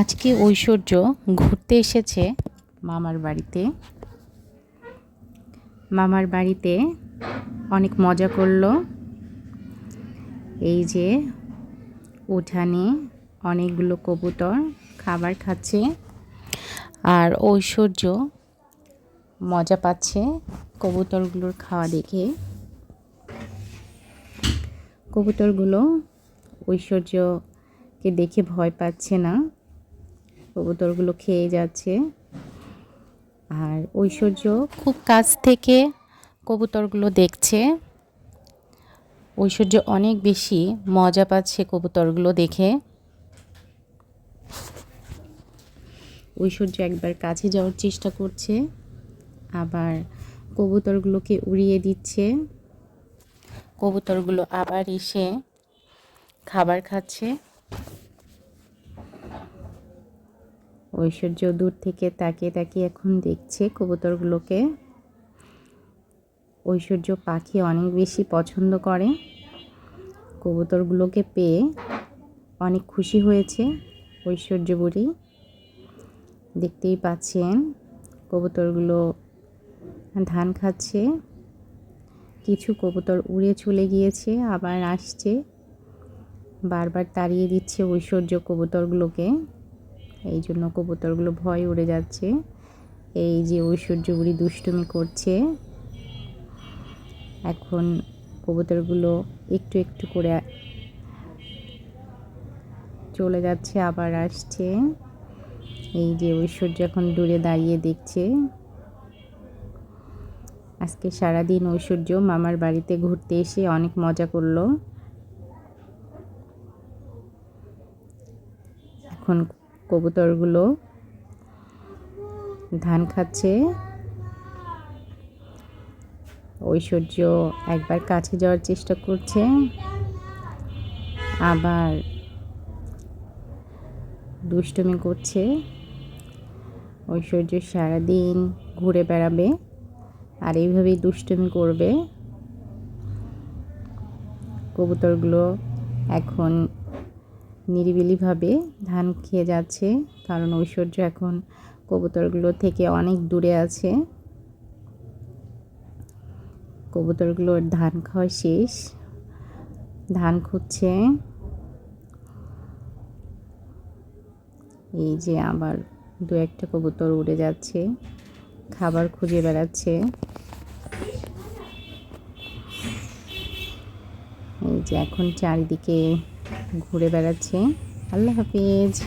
আজকে ঐশ্বর্য ঘুরতে এসেছে মামার বাড়িতে। মামার বাড়িতে অনেক মজা করল। এই যে উঠানে অনেকগুলো কবুতর খাবার খাচ্ছে আর ঐশ্বর্য মজা পাচ্ছে কবুতরগুলোর খাওয়া দেখে। কবুতরগুলো ঐশ্বর্যকে দেখে ভয় পাচ্ছে না। কবুতরগুলো খেয়ে যাচ্ছে। আর ঐশ্বর্য খুব কাছ থেকে কবুতরগুলো দেখছে। ঐশ্বর্য অনেক বেশি মজা পাচ্ছে কবুতরগুলো দেখে। ঐশ্বর্য একবার কাছে যাওয়ার চেষ্টা করছে। আবার কবুতরগুলোকে উড়িয়ে দিচ্ছে। কবুতরগুলো আবার এসে খাবার খাচ্ছে। ঐশ্বর্য দূর থেকে তাকিয়ে তাকিয়ে এখন দেখছে কবুতরগুলোকে। ঐশ্বর্য পাখি অনেক বেশি পছন্দ করে। কবুতরগুলোকে পেয়ে অনেক খুশি হয়েছে ঐশ্বর্য বুড়ি। দেখতেই পাচ্ছেন কবুতরগুলো ধান খাচ্ছে। কিছু কবুতর উড়ে চলে গিয়েছে, আবার আসছে। বারবার তাড়িয়ে দিচ্ছে ঐশ্বর্য কবুতরগুলোকে। এই জন্য কবুতরগুলো ভয় উড়ে যাচ্ছে। এই যে ঐশ্বর্য বুড়ি দুষ্টুমি করছে। এখন কবুতরগুলো একটু একটু করে চলে যাচ্ছে, আবার আসছে। এই যে ঐশ্বর্য এখন দূরে দাঁড়িয়ে দেখছে। আজকে সারাদিন ঐশ্বর্য মামার বাড়িতে ঘুরতে এসে অনেক মজা করল। এখন কবুতরগুলো ধান খাচ্ছে। ঐশ্বর্য একবার কাছে যাওয়ার চেষ্টা করছে। আবার দুষ্টুমি করছে। ঐশ্বর্য সারাদিন ঘুরে বেড়াবে আর এইভাবেই দুষ্টুমি করবে। কবুতরগুলো এখন নিরিবিলিভাবে ধান খেয়ে যাচ্ছে, কারণ ঐশ্বর্য এখন কবুতরগুলো থেকে অনেক দূরে আছে। কবুতরগুলোর ধান খাওয়া শেষ। ধান খুঁজছে। এই যে আবার দু একটা কবুতর উড়ে যাচ্ছে, খাবার খুঁজে বেড়াচ্ছে। এই যে এখন চারিদিকে ঘুরে বেড়াচ্ছে। আল্লাহ হাফিজ।